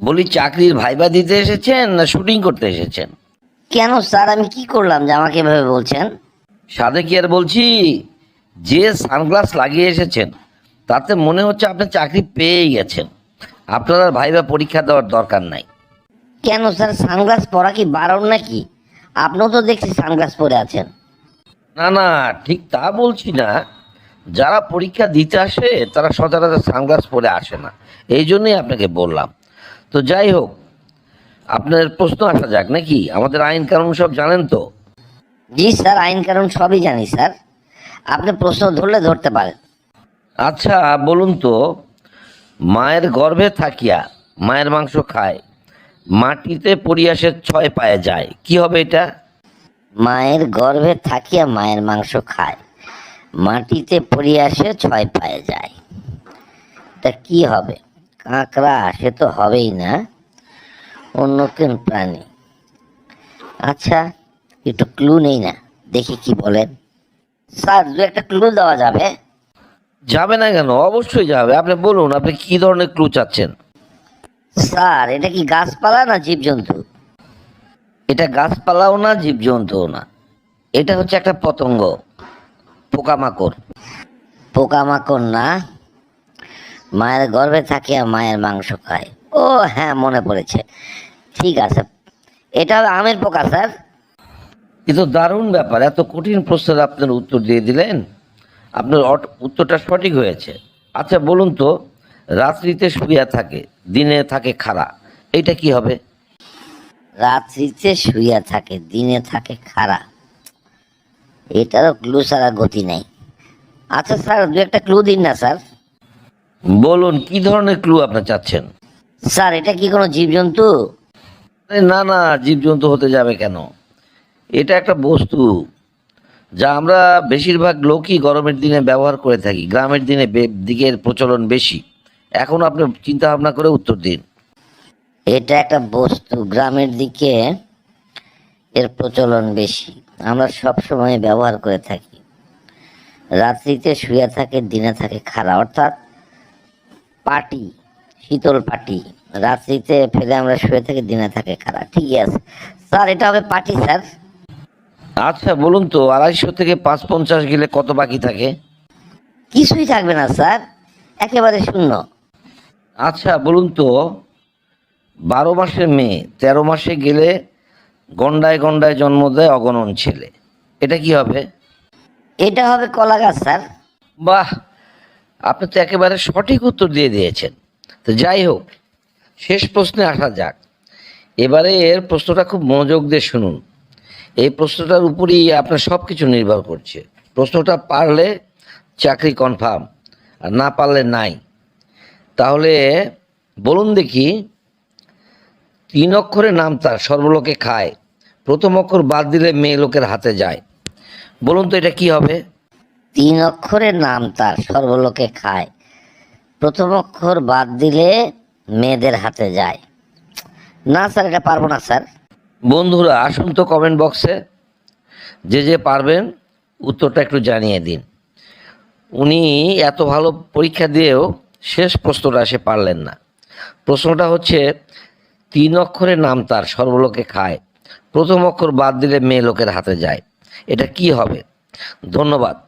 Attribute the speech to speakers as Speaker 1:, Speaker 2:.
Speaker 1: বলি চাকরির ভাইবা দিতে এসেছেন না শুটিং করতে এসেছেন?
Speaker 2: কেন স্যার? আমি কি করলাম যে আমাকে এভাবে বলছেন?
Speaker 1: সাদে কি আর বলছি যে সানগ্লাস লাগিয়ে এসেছেন তাতে মনে হচ্ছে আপনি চাকরি পেয়েই গেছেন। আপনার আর ভাইবা পরীক্ষা দেওয়ার দরকার নাই।
Speaker 2: কেন স্যার? সানগ্লাস পরা কি বারণ নাকি? আপনিও তো দেখছি সানগ্লাস পরে আছেন।
Speaker 1: না না ঠিক তা বলছি না। যারা পরীক্ষা দিতে আসে তারা সচরাচর সানগ্লাস পরে আসে না। এই জন্যই আপনাকে বললাম। তো যাই হোক আপনার প্রশ্ন আসা যাক নাকি? আমাদের আইন কানুন সব জানেন তো?
Speaker 2: জি স্যার আইন কারণ সবই জানি স্যার। আপনি প্রশ্ন ধরলে ধরতে পারেন।
Speaker 1: আচ্ছা বলুন তো মায়ের গর্ভে থাকিয়া মায়ের মাংস খায় মাটিতে পরিয়াসে ছয় পায়ে যায় কি হবে এটা?
Speaker 2: মায়ের গর্ভে থাকিয়া মায়ের মাংস খায় মাটিতে পড়ে আসে ছয় পায়ে যায়। তা কি হবে? কাঁকড়া সে তো হবেই না। অন্য কোন প্রাণী। আচ্ছা একটু ক্লু নেই না। দেখি কি বলেন স্যার দু একটা ক্লু দেওয়া যাবে?
Speaker 1: যাবে না কেন? অবশ্যই যাবে। আপনি বলুন আপনি কি ধরনের ক্লু চাচ্ছেন?
Speaker 2: স্যার এটা কি গাছপালা না জীবজন্তু?
Speaker 1: এটা গাছপালাও না জীবজন্তুও না। এটা হচ্ছে একটা পতঙ্গ। পোকামাকড়।
Speaker 2: পোকামাকড় না? মায়ের গর্ভে থাকে আর মায়ের মাংস খায়। ও হ্যাঁ মনে পড়েছে। ঠিক আছে। এটা আমের পোকা স্যার।
Speaker 1: এ তো দারুণ ব্যাপার। এত কঠিন প্রশ্নের আপনার উত্তর দিয়ে দিলেন। আপনার উত্তরটা সঠিক হয়েছে। আচ্ছা বলুন তো রাত্রিতে শুয়ে থাকে দিনে থাকে খাড়া এইটা কি হবে?
Speaker 2: রাত্রিতে শুইয়া থাকে দিনে থাকে খাড়া এটারও ক্লু ছাড়া গতি নেই। আচ্ছা স্যার দু একটা ক্লু দিন না স্যার।
Speaker 1: বলুন কি ধরনের ক্লু আপনি চাচ্ছেন?
Speaker 2: স্যার এটা কি কোনো জীবজন্তু?
Speaker 1: আরে না না জীবজন্তু হতে যাবে কেন? এটা একটা বস্তু যা আমরা বেশিরভাগ লোকই গরমের দিনে ব্যবহার করে থাকি। গ্রামের দিনে দিকের প্রচলন বেশি। এখন আপনি চিন্তা ভাবনা করে উত্তর দিন।
Speaker 2: এটা একটা বস্তু গ্রামের দিকে এর প্রচলন বেশি। আমরা সব সময় ব্যবহার করে থাকি। রাত্রিতে শুয়ে থাকে দিনে থাকে খাড়া অর্থাৎ পাটি শীতল পাটি রাত্রিতে ফেলে আমরা শুয়ে থাকি দিনে থাকে খাড়া ঠিকই আছে। স্যার এটা হবে পাটি স্যার।
Speaker 1: আচ্ছা বলুন তো আড়াইশো থেকে পাঁচ পঞ্চাশ গেলে কত বাকি থাকে?
Speaker 2: কিছুই থাকবে না স্যার। একেবারে শূন্য।
Speaker 1: আচ্ছা বলুন তো বারো মাসের মেয়ে তেরো মাসে গেলে গন্ডায় গন্ডায় জন্ম দেয় অগণন ছেলে। এটা কি হবে?
Speaker 2: এটা হবে কলা গাছ স্যার।
Speaker 1: বাহ! আপনি তো একেবারে সঠিক উত্তর দিয়ে দিয়েছেন। তো যাই হোক, শেষ প্রশ্নে আসা যাক। এবারে এর প্রশ্নটা খুব মনোযোগ দিয়ে শুনুন। এই প্রশ্নটার উপরই আপনার সব কিছু নির্ভর করছে। প্রশ্নটা পারলে চাকরি কনফার্ম আর না পারলে নাই। তাহলে বলুন দেখি, তিন অক্ষরের নাম তার, সর্বলোকে খায়। প্রথম অক্ষর বাদ দিলে মেয়ে লোকের হাতে যায়। বলুন তো এটা কি হবে?
Speaker 2: তিন অক্ষরের নাম তার, সর্বলোকে খায়। প্রথম অক্ষর বাদ দিলে মেয়েদের হাতে যায়। না স্যার, এটা পারব না স্যার।
Speaker 1: বন্ধুরা, আসুন তো কমেন্ট বক্সে যে যে পারবেন, উত্তরটা একটু জানিয়ে দিন। উনি এত ভালো পরীক্ষা দিয়েও শেষ প্রশ্নটা সে পারলেন না। প্রশ্নটা হচ্ছে, তিন অক্ষরের নাম তার, সর্বলোকে খায়। প্রথম অক্ষর বাদ দিলে মেয়ে লোকের হাতে যায়। এটা কি হবে? ধন্যবাদ।